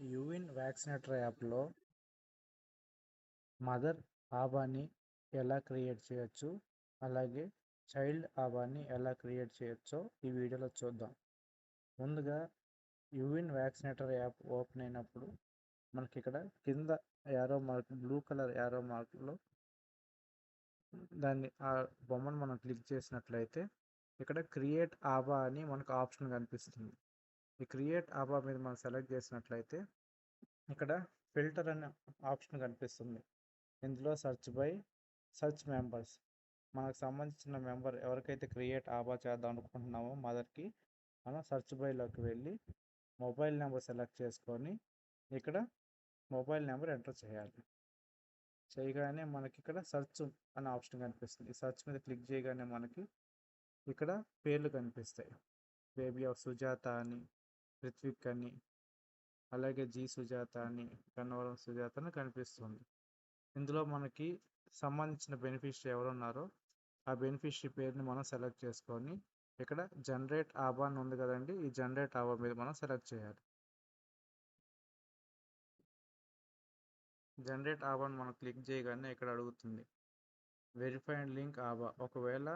యూవిన్ vaccinator యాప్లో mother ఆబాని ఎలా create చేయొచ్చు? అలాగే చైల్డ్ ఆబాని ఎలా క్రియేట్ చేయొచ్చో ఈ వీడియోలో చూద్దాం. ముందుగా యూవిన్ వ్యాక్సినేటర్ యాప్ ఓపెన్ అయినప్పుడు మనకి ఇక్కడ కింద arrow mark blue colour arrow మార్క్లో దాన్ని ఆ బొమ్మను మనం క్లిక్ చేసినట్లయితే ఇక్కడ క్రియేట్ ఆబా అని మనకు ఆప్షన్ కనిపిస్తుంది. ఈ క్రియేట్ ఆబా మీద మనం సెలెక్ట్ చేసినట్లయితే ఇక్కడ ఫిల్టర్ అనే ఆప్షన్ కనిపిస్తుంది. ఇందులో సెర్చ్ బై సెర్చ్ మెంబర్స్. మనకు సంబంధించిన మెంబర్ ఎవరికైతే క్రియేట్ ఆబా చేద్దాం అనుకుంటున్నామో మదర్కి మనం సెర్చ్ బైలోకి వెళ్ళి మొబైల్ నెంబర్ సెలెక్ట్ చేసుకొని ఇక్కడ మొబైల్ నెంబర్ ఎంటర్ చేయాలి. చేయగానే మనకి ఇక్కడ సెర్చ్ అనే ఆప్షన్ కనిపిస్తుంది. ఈ సెర్చ్ మీద క్లిక్ చేయగానే మనకి ఇక్కడ పేర్లు కనిపిస్తాయి. బేబీ ఆఫ్ సుజాత అని రిత్విక్ అని అలాగే జీ సుజాత అని కన్నవరం సుజాత అని కనిపిస్తుంది. ఇందులో మనకి సంబంధించిన బెనిఫిషరీ ఎవరు ఉన్నారో ఆ బెనిఫిషరీ పేరుని మనం సెలెక్ట్ చేసుకొని ఇక్కడ జనరేట్ ఆబా అని ఉంది కదండి ఈ జనరేట్ ఆబా మీద మనం సెలెక్ట్ చేయాలి. జనరేట్ ఆబాని మనం క్లిక్ చేయగానే ఇక్కడ అడుగుతుంది వెరిఫైడ్ లింక్ ఆబా. ఒకవేళ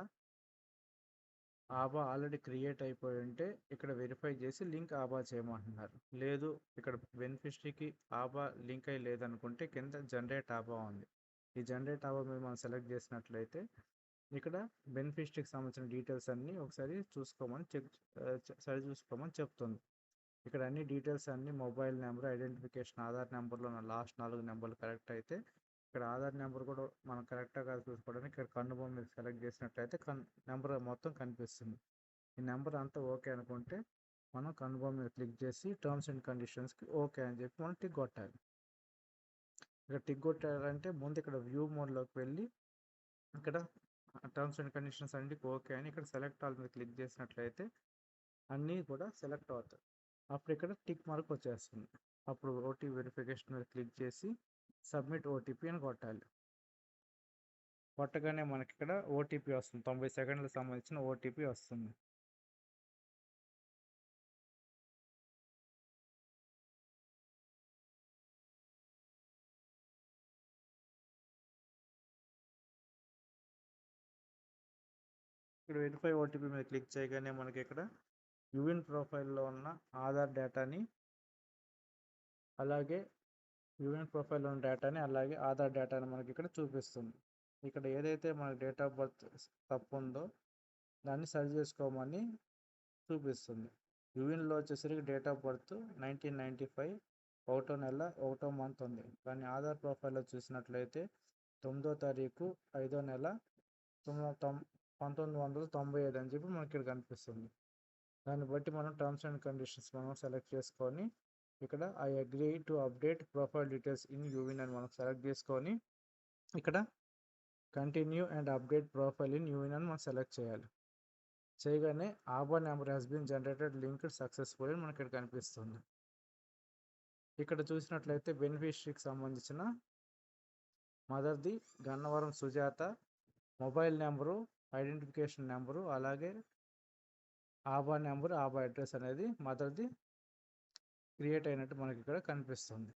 ఆబా ఆల్రెడీ క్రియేట్ అయిపోయి ఉంటే ఇక్కడ వెరిఫై చేసి లింక్ ఆబా చేయమంటున్నారు. లేదు ఇక్కడ బెనిఫిషరీకి ఆబా లింక్ అయి లేదనుకుంటే కింద జనరేట్ ఆబా ఉంది. ఈ జనరేట్ ఆబా మీద మనం సెలెక్ట్ చేసినట్లయితే ఇక్కడ బెనిఫిషరీకి సంబంధించిన డీటెయిల్స్ అన్నీ ఒకసారి చూసుకోమని చెక్ సరి చూసుకోమని చెప్తుంది. ఇక్కడ అన్ని డీటెయిల్స్ అన్ని మొబైల్ నెంబర్ ఐడెంటిఫికేషన్ ఆధార్ నెంబర్లో ఉన్న లాస్ట్ నాలుగు నెంబర్లు కరెక్ట్ అయితే ఇక్కడ ఆధార్ నెంబర్ కూడా మనం కరెక్టా కాదు చూసుకోవడానికి ఇక్కడ కన్ను బొమ్మ మీద సెలెక్ట్ చేసినట్లయితే కన్ నెంబర్ మొత్తం కనిపిస్తుంది. ఈ నెంబర్ అంతా ఓకే అనుకుంటే మనం కన్ను బొమ్మ మీద క్లిక్ చేసి టర్మ్స్ అండ్ కండిషన్స్కి ఓకే అని చెప్పి మనం టిక్ కొట్టాలి. ఇక్కడ టిక్ కొట్టాలంటే ముందు ఇక్కడ వ్యూ మోడ్లోకి వెళ్ళి ఇక్కడ టర్మ్స్ అండ్ కండిషన్స్ అన్నిటికి ఓకే అని ఇక్కడ సెలెక్ట్ ఆల్ మీద క్లిక్ చేసినట్లయితే అన్నీ కూడా సెలెక్ట్ అవుతాయి. అప్పుడు ఇక్కడ టిక్ మార్క్ వచ్చేస్తుంది. అప్పుడు ఓటీ వెరిఫికేషన్ మీద క్లిక్ చేసి సబ్మిట్ ఓటీపీ అని కొట్టాలి. కొట్టగానే మనకి ఇక్కడ ఓటీపీ వస్తుంది. తొంభై సెకండ్లకు సంబంధించిన ఓటీపీ వస్తుంది. ఇక్కడ వెరిఫై ఓటీపీ మీద క్లిక్ చేయగానే మనకి ఇక్కడ యూవిన్ ప్రొఫైల్లో ఉన్న ఆధార్ డేటాని అలాగే యూవిన్ ప్రొఫైల్లోని ఉన్న డేటాని అలాగే ఆధార్ డేటాని మనకి ఇక్కడ చూపిస్తుంది. ఇక్కడ ఏదైతే మన డేట్ ఆఫ్ బర్త్ తప్పు ఉందో దాన్ని సరి చేసుకోమని చూపిస్తుంది. యూవిన్లో వచ్చేసరికి date of birth nineteen ninety five ఒకటో నెల ఒకటో మంత్ ఉంది. కానీ ఆధార్ ప్రొఫైల్లో చూసినట్లయితే తొమ్మిదో తారీఖు ఐదో నెల తొమ్ పంతొమ్మిది వందల తొంభై ఐదు అని చెప్పి మనకి ఇక్కడ కనిపిస్తుంది. దాన్ని బట్టి మనం టర్మ్స్ అండ్ కండిషన్స్ మనం సెలెక్ట్ చేసుకొని ఇక్కడ I agree to update profile details in యూవిన్ అని మనం సెలెక్ట్ చేసుకొని ఇక్కడ continue and update profile in యూవిన్ అని మనం సెలెక్ట్ చేయాలి. చేయగానే ABHA number has been generated linked successful అని మనకి ఇక్కడ కనిపిస్తుంది. ఇక్కడ చూసినట్లయితే బెనిఫిషరీకి సంబంధించిన మదర్ది Gannavaram Sujatha mobile number identification number అలాగే ఆబా నెంబర్ ఆబా అడ్రస్ అనేది మదర్ది క్రియేట్ అయినట్టు మనకి ఇక్కడ కనిపిస్తుంది.